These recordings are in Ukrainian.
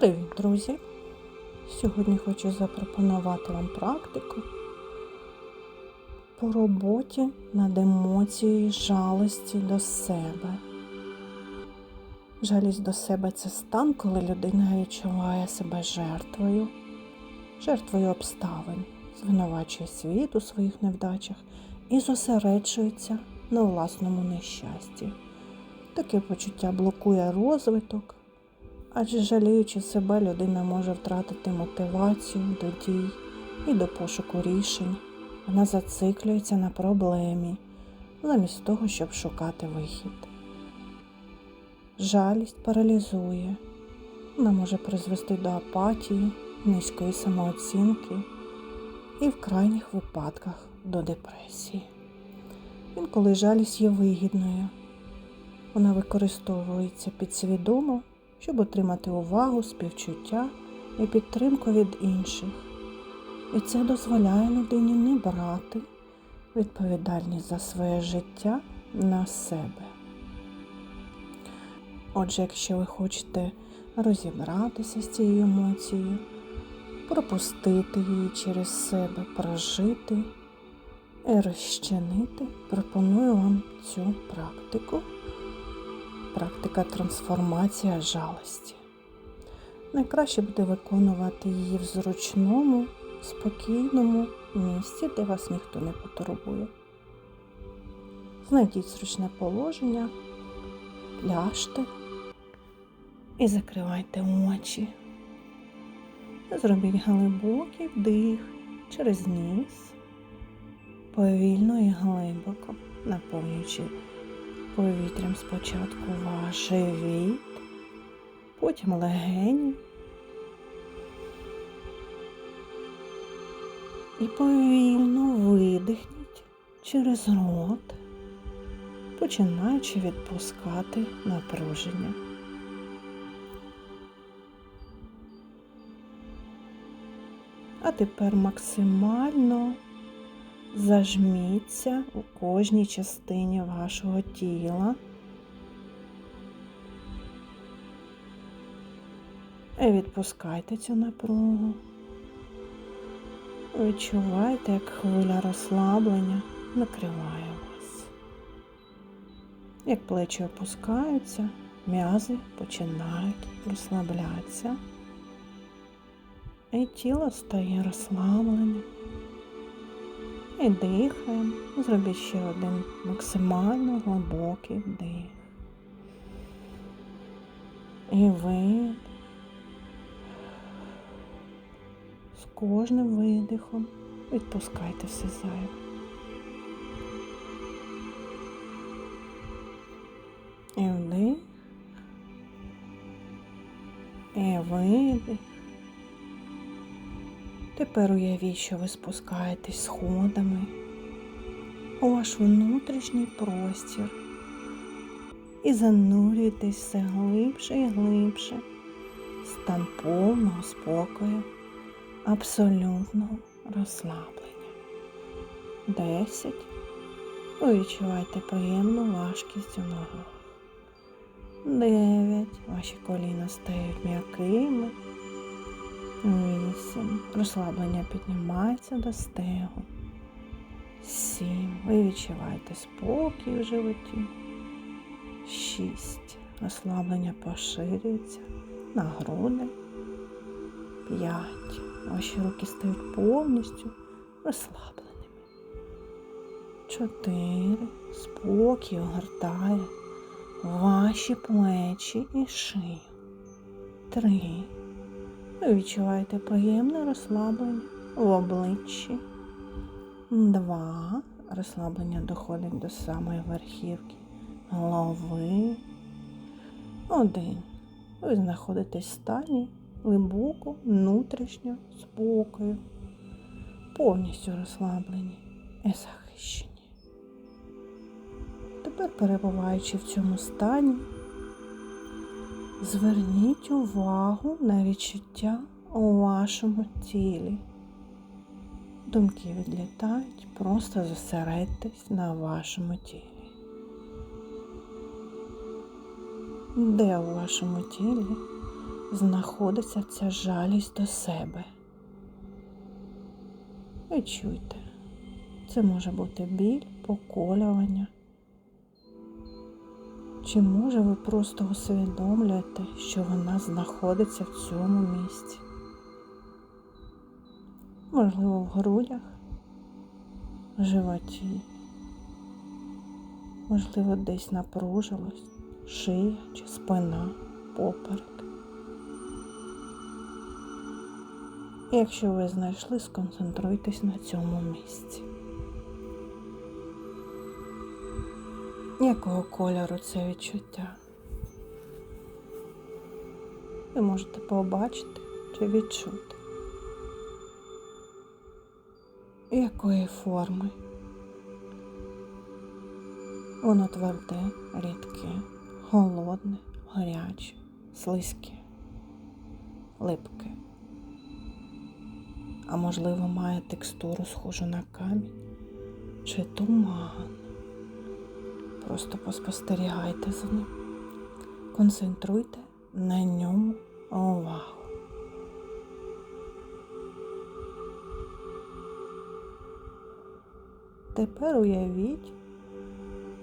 Привіт, друзі! Сьогодні хочу запропонувати вам практику по роботі над емоцією жалості до себе. Жалість до себе це стан, коли людина відчуває себе жертвою, жертвою обставин, звинувачує світ у своїх невдачах і зосереджується на власному нещасті. Таке почуття блокує розвиток. Адже жаліючи себе, людина може втратити мотивацію до дій і до пошуку рішень. Вона зациклюється на проблемі, замість того, щоб шукати вихід. Жалість паралізує, вона може призвести до апатії, низької самооцінки і в крайніх випадках до депресії. Інколи жалість є вигідною. Вона використовується підсвідомо щоб отримати увагу, співчуття і підтримку від інших. І це дозволяє людині не брати відповідальність за своє життя на себе. Отже, якщо ви хочете розібратися з цією емоцією, пропустити її через себе, прожити і розчинити, пропоную вам цю практику практика трансформація жалості. Найкраще буде виконувати її в зручному, спокійному місці, де вас ніхто не потурбує. Знайдіть зручне положення, ляжте і закривайте очі. Зробіть глибокий вдих через ніс, повільно і глибоко наповнюючи повітрям спочатку ваш живіт, потім легені. І повільно видихніть через рот, починаючи відпускати напруження. А тепер максимально Зажміться у кожній частині вашого тіла. І відпускайте цю напругу. Відчувайте, як хвиля розслаблення накриває вас. Як плечі опускаються, м'язи починають розслаблятися, і тіло стає розслабленим. І дихаємо. Зробіть ще один максимально глибокий вдих. І видих. З кожним видихом відпускайте все зайве. І вдих. І видих. Тепер уявіть, що ви спускаєтесь сходами у ваш внутрішній простір і занурюєтесь все глибше і глибше, стан повного спокою, абсолютного розслаблення. Десять. Ви відчуваєте приємну важкість у ногах. Дев'ять. Ваші коліна стають м'якими. Вісім. Розслаблення піднімається до стегу. Сім. Ви відчуваєте спокій в животі. Шість. Розслаблення поширюється на груди. П'ять. Ваші руки стають повністю розслабленими. Чотири. Спокій огортає ваші плечі і шию. Три. Ви відчуваєте приємне розслаблення в обличчі. Два. Розслаблення доходить до самої верхівки голови. Один. Ви знаходитесь в стані глибоко, внутрішнього спокою, повністю розслаблені і захищені. Тепер, перебуваючи в цьому стані, Зверніть увагу на відчуття у вашому тілі. Думки відлітають, просто зосередьтесь на вашому тілі. Де у вашому тілі знаходиться ця жалість до себе. Відчуйте, це може бути біль, поколювання. Чи може ви просто усвідомлюєте, що вона знаходиться в цьому місці? Можливо, в грудях, в животі, можливо, десь напружилась шия чи спина, поперек. Якщо ви знайшли, сконцентруйтесь на цьому місці. Якого кольору це відчуття? Ви можете побачити чи відчути. Якої форми? Воно тверде, рідке, холодне, гаряче, слизьке, липке. А можливо, має текстуру схожу на камінь чи туман. Просто поспостерігайте за ним. Концентруйте на ньому увагу. Тепер уявіть,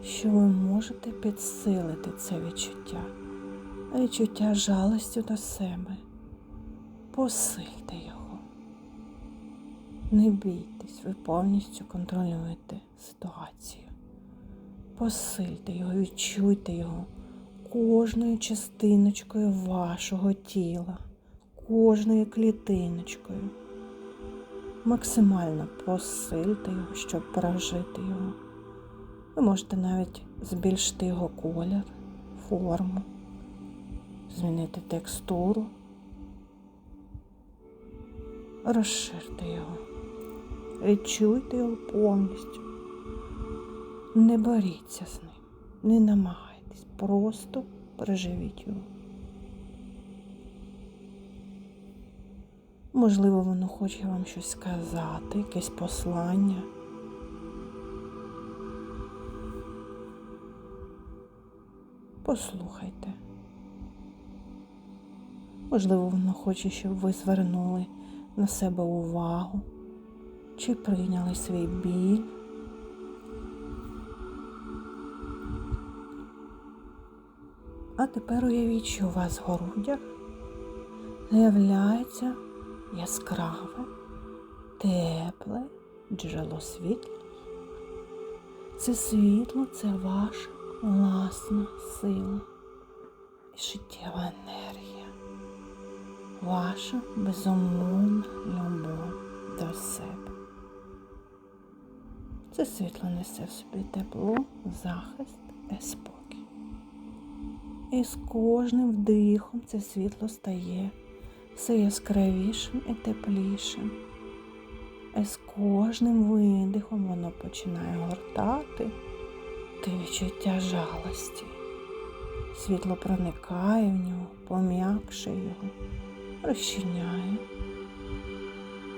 що ви можете підсилити це відчуття, відчуття жалості до себе. Посильте його. Не бійтесь, ви повністю контролюєте ситуацію. Посильте його, відчуйте його кожною частиночкою вашого тіла, кожною клітиночкою. Максимально посильте його, щоб прожити його. Ви можете навіть збільшити його колір, форму, змінити текстуру, розширте його, відчуйте його повністю. Не боріться з ним, не намагайтесь, просто переживіть його. Можливо, воно хоче вам щось сказати, якесь послання. Послухайте. Можливо, воно хоче, щоб ви звернули на себе увагу чи прийняли свій біль. А тепер уявіть, що у вас в грудях з'являється яскраве, тепле джерело світла. Це світло це ваша власна сила і життєва енергія, ваша безумовна любов до себе. Це світло несе в собі тепло, захист спокій. І з кожним вдихом це світло стає все яскравішим і теплішим. І з кожним видихом воно починає гортати те відчуття жалості. Світло проникає в нього, пом'якшує його, розчиняє.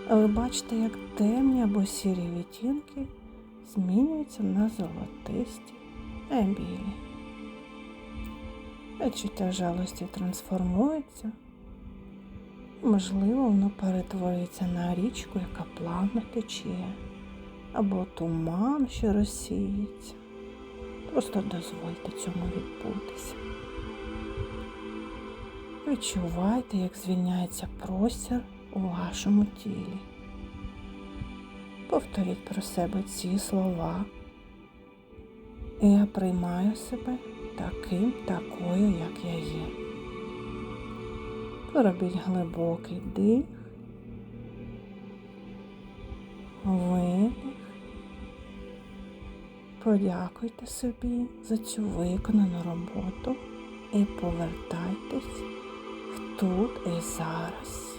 Ви бачите, як темні або сірі відтінки змінюються на золотисті, а білі. Відчуття жалості трансформується. Можливо, воно перетворюється на річку, яка плавно тече, або туман, що розсіється. Просто дозвольте цьому відбутися. Відчувайте, як звільняється простір у вашому тілі. Повторіть про себе ці слова. Я приймаю себе таким, такою, як я є. Робіть глибокий дих, видих. Подякуйте собі за цю виконану роботу і повертайтесь в тут і зараз.